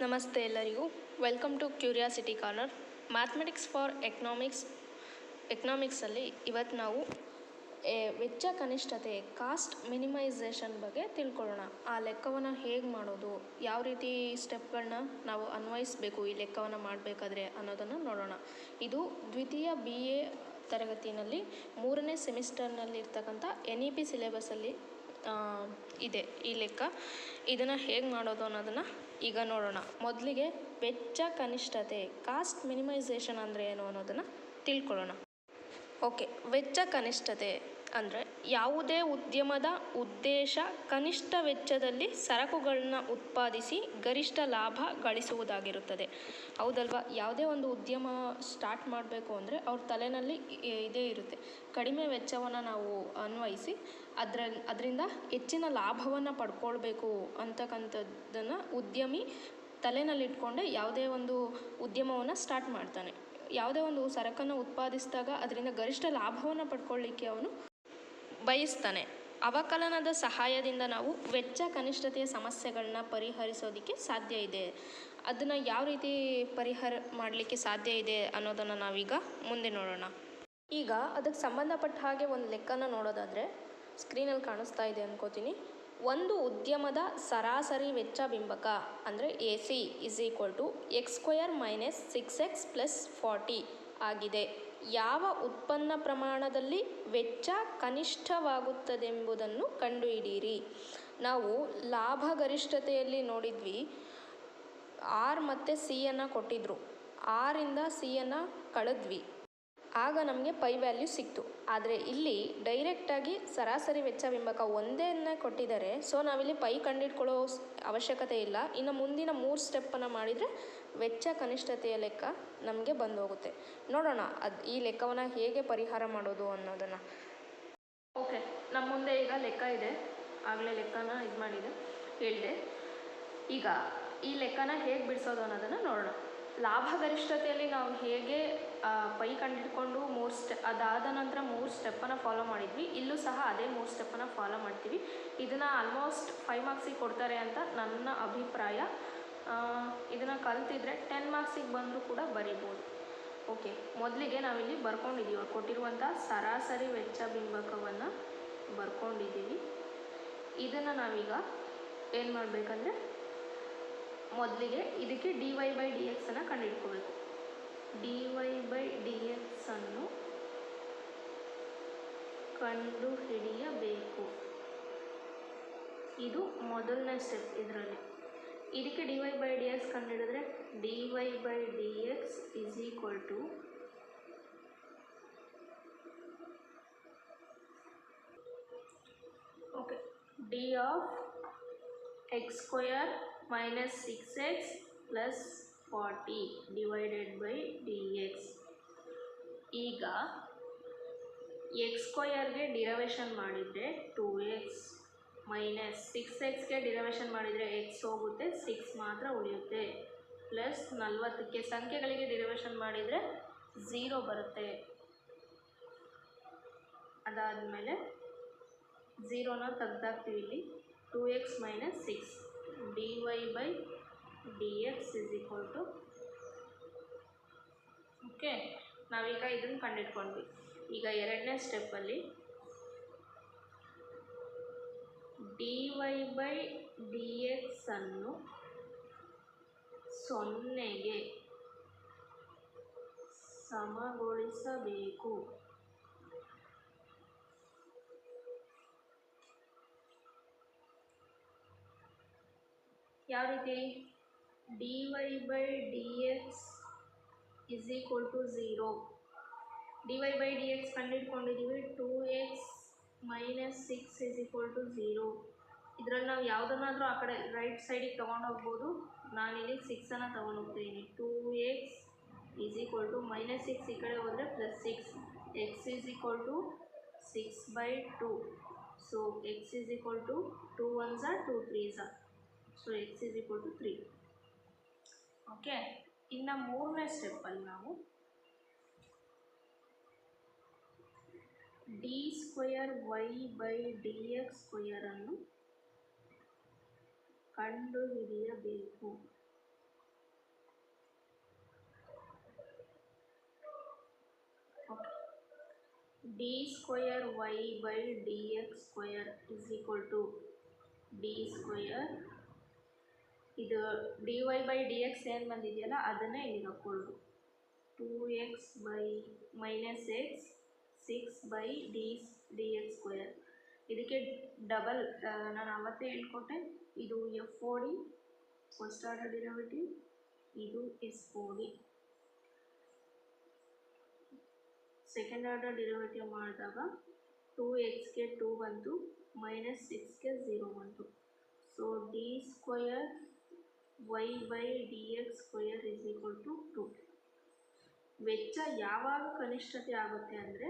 ನಮಸ್ತೆ ಎಲ್ಲರಿಗೂ. Welcome to curiosity corner mathematics for economics ಎಕನಾಮಿಕ್ಸಲ್ಲಿ ಇವತ್ತು ನಾವು ವೆಚ್ಚ ಕನಿಷ್ಠತೆ ಕಾಸ್ಟ್ ಮಿನಿಮೈಸೇಷನ್ ಬಗ್ಗೆ ತಿಳ್ಕೊಳ್ಳೋಣ. ಆ ಲೆಕ್ಕವನ್ನು ಹೇಗೆ ಮಾಡೋದು? ಯಾವ ರೀತಿ ಸ್ಟೆಪ್ಗಳನ್ನ ನಾವು ಅನ್ವಯಿಸಬೇಕು ಈ ಲೆಕ್ಕವನ್ನು ಮಾಡಬೇಕಾದ್ರೆ ಅನ್ನೋದನ್ನು ನೋಡೋಣ. ಇದು ದ್ವಿತೀಯ ಬಿ ಎ ತರಗತಿಯಲ್ಲಿ ಮೂರನೇ ಸೆಮಿಸ್ಟರ್ನಲ್ಲಿ ಇರ್ತಕ್ಕಂಥ ಎನ್ ಇ ಪಿ ಸಿಲೆಬಸಲ್ಲಿ ಆ, ಇದೆ ಈ ಲೆಕ್ಕ. ಇದನ್ನು ಹೇಗೆ ಮಾಡೋದು ಅನ್ನೋದನ್ನು ಈಗ ನೋಡೋಣ. ಮೊದಲಿಗೆ ವೆಚ್ಚ, ಕನಿಷ್ಠತೆ ಕಾಸ್ಟ್ ಮಿನಿಮೈಸೇಷನ್ ಅಂದರೆ ಏನು ಅನ್ನೋದನ್ನು ತಿಳ್ಕೊಳ್ಳೋಣ. ಓಕೆ, ವೆಚ್ಚ, ಕನಿಷ್ಠತೆ ಅಂದರೆ ಯಾವುದೇ ಉದ್ಯಮದ ಉದ್ದೇಶ ಕನಿಷ್ಠ ವೆಚ್ಚದಲ್ಲಿ ಸರಕುಗಳನ್ನ ಉತ್ಪಾದಿಸಿ ಗರಿಷ್ಠ ಲಾಭ ಗಳಿಸುವುದಾಗಿರುತ್ತದೆ. ಹೌದಲ್ವಾ? ಯಾವುದೇ ಒಂದು ಉದ್ಯಮ ಸ್ಟಾರ್ಟ್ ಮಾಡಬೇಕು ಅಂದರೆ ಅವ್ರ ತಲೆನಲ್ಲಿ ಇ- ಇದೇ ಇರುತ್ತೆ. ಕಡಿಮೆ ವೆಚ್ಚವನ್ನು ನಾವು ಅನ್ವಯಿಸಿ ಅದರ, ಅದರಿಂದ ಹೆಚ್ಚಿನ ಲಾಭವನ್ನು ಪಡ್ಕೊಳ್ಬೇಕು ಅಂತಕ್ಕಂಥದ್ದನ್ನು ಉದ್ಯಮಿ ತಲೆನಲ್ಲಿಟ್ಕೊಂಡೆ ಯಾವುದೇ ಒಂದು ಉದ್ಯಮವನ್ನು ಸ್ಟಾರ್ಟ್ ಮಾಡ್ತಾನೆ. ಯಾವುದೇ ಒಂದು ಸರಕನ್ನು ಉತ್ಪಾದಿಸಿದಾಗ ಅದರಿಂದ ಗರಿಷ್ಠ ಲಾಭವನ್ನು ಪಡ್ಕೊಳ್ಳಿಕ್ಕೆ ಅವನು ಬಯಸ್ತಾನೆ. ಅವಕಲನದ ಸಹಾಯದಿಂದ ನಾವು ವೆಚ್ಚ, ಕನಿಷ್ಠತೆಯ ಸಮಸ್ಯೆಗಳನ್ನ ಪರಿಹರಿಸೋದಕ್ಕೆ ಸಾಧ್ಯ ಇದೆ. ಅದನ್ನು ಯಾವ ರೀತಿ ಪರಿಹಾರ ಮಾಡಲಿಕ್ಕೆ ಸಾಧ್ಯ ಇದೆ ಅನ್ನೋದನ್ನು ನಾವೀಗ ಮುಂದೆ ನೋಡೋಣ. ಈಗ ಅದಕ್ಕೆ ಸಂಬಂಧಪಟ್ಟ ಹಾಗೆ ಒಂದು ಲೆಕ್ಕನ ನೋಡೋದಾದರೆ ಸ್ಕ್ರೀನಲ್ಲಿ ಕಾಣಿಸ್ತಾ ಇದೆ ಅನ್ಕೋತೀನಿ. ಒಂದು ಉದ್ಯಮದ ಸರಾಸರಿ ವೆಚ್ಚ ಬಿಂಬಕ ಅಂದರೆ A C is equal to X square minus six X plus forty ಆಗಿದೆ. ಯಾವ ಉತ್ಪನ್ನ ಪ್ರಮಾಣದಲ್ಲಿ ವೆಚ್ಚ ಕನಿಷ್ಠವಾಗುತ್ತದೆಂಬುದನ್ನು ಕಂಡುಹಿಡಿಯಿರಿ. ನಾವು ಲಾಭ ಗರಿಷ್ಠತೆಯಲ್ಲಿ ನೋಡಿದ್ವಿ. ಆರ್ ಮತ್ತು ಸಿಯನ್ನು ಕೊಟ್ಟಿದ್ದರು ಆರಿಂದ ಸಿಯನ್ನು ಕಳೆದ್ವಿ. ಆಗ ನಮಗೆ ಪೈ ವ್ಯಾಲ್ಯೂ ಸಿಕ್ತು. ಆದರೆ ಇಲ್ಲಿ ಡೈರೆಕ್ಟಾಗಿ ಸರಾಸರಿ ವೆಚ್ಚ ಬಿಂಬಕ ಒಂದೇನೇ ಕೊಟ್ಟಿದ್ದಾರೆ. ಸೊ ನಾವಿಲ್ಲಿ ಪೈ ಕಂಡಿಡ್ಕೊಳ್ಳೋ ಅವಶ್ಯಕತೆ ಇಲ್ಲ. ಇನ್ನು ಮುಂದಿನ ಮೂರು ಸ್ಟೆಪ್ಪನ್ನು ಮಾಡಿದರೆ ವೆಚ್ಚ ಕನಿಷ್ಠತೆಯ ಲೆಕ್ಕ ನಮಗೆ ಬಂದು ಹೋಗುತ್ತೆ ನೋಡೋಣ ಅದು ಈ ಲೆಕ್ಕವನ್ನು ಹೇಗೆ ಪರಿಹಾರ ಮಾಡೋದು ಅನ್ನೋದನ್ನು. ಓಕೆ ನಮ್ಮ ಮುಂದೆ ಈಗ ಲೆಕ್ಕ ಇದೆ. ಆಗಲೇ ಲೆಕ್ಕನ ಇದು ಮಾಡಿದೆ, ಹೇಳಿದೆ. ಈಗ ಈ ಲೆಕ್ಕನ ಹೇಗೆ ಬಿಡಿಸೋದು ಅನ್ನೋದನ್ನು ನೋಡೋಣ. ಲಾಭ ಗರಿಷ್ಠತೆಯಲ್ಲಿ ನಾವು ಹೇಗೆ ಪೈ ಕಂಡಿಡ್ಕೊಂಡು ಮೂರು ಸ್ಟೆ, ಅದಾದ ನಂತರ ಮೂರು ಸ್ಟೆಪ್ಪನ್ನು ಫಾಲೋ ಮಾಡಿದ್ವಿ. ಇಲ್ಲೂ ಸಹ ಅದೇ ಮೂರು ಸ್ಟೆಪ್ಪನ್ನು ಫಾಲೋ ಮಾಡ್ತೀವಿ. ಇದನ್ನು ಆಲ್ಮೋಸ್ಟ್ ಫೈವ್ ಮಾರ್ಕ್ಸಿಗೆ ಕೊಡ್ತಾರೆ ಅಂತ ನನ್ನ ಅಭಿಪ್ರಾಯ. ಇದನ್ನು ಕಲ್ತಿದ್ರೆ ಟೆನ್ ಮಾರ್ಕ್ಸಿಗೆ ಬಂದರೂ ಕೂಡ ಬರಿಬೋದು. ಓಕೆ ಮೊದಲಿಗೆ ನಾವಿಲ್ಲಿ ಬರ್ಕೊಂಡಿದ್ದೀವಿ ಅವ್ರು ಕೊಟ್ಟಿರುವಂಥ ಸರಾಸರಿ ವೆಚ್ಚ ಬಿಂಬಕವನ್ನು ಬರ್ಕೊಂಡಿದ್ದೀವಿ ಇದನ್ನು ನಾವೀಗ ಏನು ಮಾಡಬೇಕಂದ್ರೆ ಮೊದಲಿಗೆ ಇದಕ್ಕೆ ಡಿ ವೈ ಬೈ ಡಿ ಎಕ್ಸನ್ನು ಕಂಡುಹಿಡ್ಕೋಬೇಕು. ಡಿ ವೈ ಬೈ ಡಿ ಎಕ್ಸನ್ನು ಕಂಡುಹಿಡಿಯಬೇಕು. ಇದು ಮೊದಲನೇ ಸ್ಟೆಪ್ ಇದರಲ್ಲಿ. ಇದಕ್ಕೆ D Y by D X ಕಂಡುಹಿಡಿದ್ರೆ D Y by D X is equal to okay D of X square X plus forty divided by D X ಈಗ X ಸ್ಕ್ವಯರ್ಗೆ derivation ಮಾಡಿದರೆ two X minus six ಎಕ್ಸ್ಗೆ derivation ಮಾಡಿದರೆ X ಹೋಗುತ್ತೆ six ಮಾತ್ರ ಉಳಿಯುತ್ತೆ. Plus ನಲ್ವತ್ತಕ್ಕೆ ಸಂಖ್ಯೆಗಳಿಗೆ ಡಿರವೇಷನ್ ಮಾಡಿದರೆ ಝೀರೋ ಬರುತ್ತೆ. ಅದಾದಮೇಲೆ ಝೀರೋನ ತೆಗ್ದಾಕ್ತೀವಿ ಇಲ್ಲಿ two X minus six D Y by D equal to okay ನಾವೀಗ ಇದನ್ನು ಕಂಡಿಡ್ಕೊಂಡ್ವಿ ಈಗ ಎರಡನೇ ಸ್ಟೆಪ್ಪಲ್ಲಿ ಡಿ ವೈ ಬೈ ಡಿ ಎಕ್ಸನ್ನು ಸೊನ್ನೆಗೆ ಸಮಗೊಳಿಸಬೇಕು. ಯಾವ ರೀತಿ? D Y by D X is equal to zero D Y by D X ಕಂಡುಹಿಡ್ಕೊಂಡಿದ್ದೀವಿ. Two X minus six is equal to zero ಇದರಲ್ಲಿ ನಾವು ಯಾವುದನ್ನಾದರೂ ಆ ಕಡೆ ರೈಟ್ ಸೈಡಿಗೆ ತೊಗೊಂಡೋಗ್ಬೋದು ನಾನಿಲ್ಲಿ ಸಿಕ್ಸನ್ನು ತೊಗೊಂಡೋಗ್ತೀನಿ two X is equal to minus six ಈ ಕಡೆ ಹೋದರೆ plus six X is equal to six by two so X is equal to two ones two threes so X is equal to three okay ಇನ್ನು ಮೂರನೇ ಸ್ಟೆಪ್ಪಲ್ಲಿ ನಾವು D square Y by D X ಸ್ಕ್ವೇರನ್ನು ಕಂಡುಹಿಡಿಯಬೇಕು. D square Y by D X square is equal to D square ಇದು D Y by D X ಏನು ಬಂದಿದೆಯಲ್ಲ, ಅದನ್ನೇ ಇಲ್ಲಿ ಹಾಕ್ಕೊಳ್ಳೋದು two X by minus X six by D D X square ಇದಕ್ಕೆ double ನಾನು ಅವತ್ತೇ ಹೇಳ್ಕೊಟ್ಟೆ, ಇದು F O D first order derivative ಇದು S O D second order derivative ಮಾಡಿದಾಗ ಟೂ ಎಕ್ಸ್ಗೆ ಟೂ ಬಂತು ಮೈನಸ್ ಸಿಕ್ಸ್ಗೆ ಝೀರೋ ಬಂತು. So D square Y by D X square is equal to two ವೆಚ್ಚ ಯಾವಾಗ ಕನಿಷ್ಠತೆ ಆಗುತ್ತೆ ಅಂದರೆ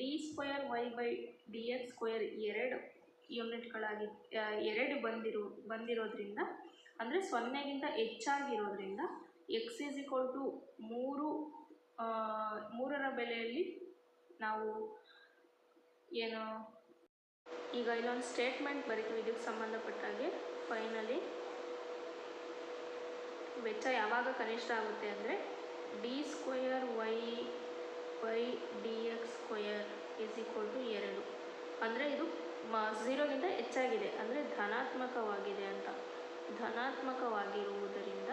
D square Y by D X square ಎರಡು ಯೂನಿಟ್ಗಳಾಗಿ ಎರಡು ಬಂದಿರೋ, ಬಂದಿರೋದ್ರಿಂದ, ಅಂದರೆ ಸೊನ್ನೆಗಿಂತ ಹೆಚ್ಚಾಗಿರೋದ್ರಿಂದ ಎಕ್ಸ್ ಈಸ್ ಈಕ್ವಲ್ ಟು ಮೂರು ಮೂರರ ಬೆಲೆಯಲ್ಲಿ ನಾವು ಏನು, ಈಗ ಇಲ್ಲೊಂದು ಸ್ಟೇಟ್ಮೆಂಟ್ ಬರೀತೀವಿ, ಇದಕ್ಕೆ ಸಂಬಂಧಪಟ್ಟಾಗೆ ಫೈನಲಿ ವೆಚ್ಚ ಯಾವಾಗ ಕನಿಷ್ಠ ಆಗುತ್ತೆ ಅಂದರೆ D square Y Y D X square is equal to ಎರಡು. ಅಂದರೆ ಇದು ಮ, ಝೀರೋಗಿಂತ ಹೆಚ್ಚಾಗಿದೆ, ಅಂದರೆ ಧನಾತ್ಮಕವಾಗಿದೆ ಅಂತ. ಧನಾತ್ಮಕವಾಗಿರುವುದರಿಂದ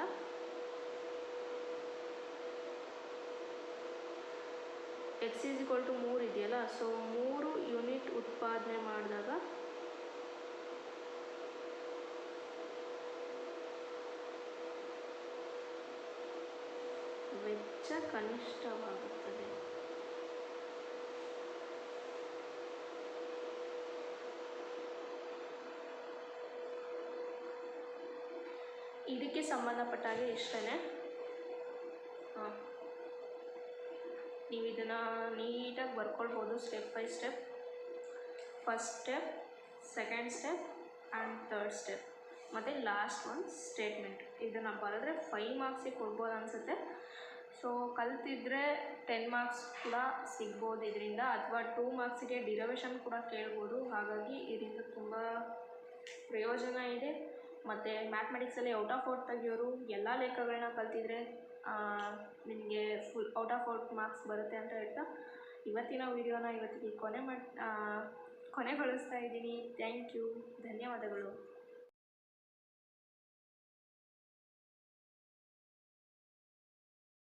ಎಕ್ಸ್ ಈಸ್ ಈಕ್ವಲ್ ಟು ಮೂರು ಇದೆಯಲ್ಲ ಸೊ ಮೂರು ಯೂನಿಟ್ ಉತ್ಪಾದನೆ ಮಾಡಿದಾಗ ವೆಚ್ಚ ಕನಿಷ್ಠವಾಗುತ್ತದೆ. ಇದಕ್ಕೆ ಸಂಬಂಧಪಟ್ಟ ಹಾಗೆ ಇಷ್ಟೇ ಹಾಂ. ನೀವು ಇದನ್ನ ನೀಟಾಗಿ ಬರ್ಕೊಳ್ಬೋದು step by step first step second step and third step ಮತ್ತು ಲಾಸ್ಟ್ ಒನ್ ಸ್ಟೇಟ್ಮೆಂಟ್ ಇದನ್ನು ಬರೆದ್ರೆ ಫೈವ್ ಮಾರ್ಕ್ಸಿಗೆ ಕೊಡ್ಬೋದು ಅನಿಸುತ್ತೆ. ಸೊ ಕಲ್ತಿದ್ರೆ ಟೆನ್ ಮಾರ್ಕ್ಸ್ ಕೂಡ ಸಿಗ್ಬೋದು ಇದರಿಂದ ಅಥವಾ ಟೂ ಮಾರ್ಕ್ಸಿಗೆ ಡಿರವೇಷನ್ ಕೂಡ ಕೇಳ್ಬೋದು. ಹಾಗಾಗಿ ಇದರಿಂದ ತುಂಬ ಪ್ರಯೋಜನ ಇದೆ. ಮತ್ತು ಮ್ಯಾಥಮೆಟಿಕ್ಸಲ್ಲಿ ಔಟ್ ಆಫ್ ಔಟ್ ತೆಗಿಯೋರು ಎಲ್ಲ ಲೆಕ್ಕಗಳನ್ನ ಕಲ್ತಿದ್ರೆ ನಿಮಗೆ full out of out marks ಬರುತ್ತೆ ಅಂತ ಹೇಳ್ತಾ ಇವತ್ತಿನ ವಿಡಿಯೋನ ಇವತ್ತಿಗೆ ಕೊನೆ ಮಾಡಿ ಕೊನೆಗೊಳಿಸ್ತಾ ಇದ್ದೀನಿ. ಥ್ಯಾಂಕ್ ಯು ಧನ್ಯವಾದಗಳು.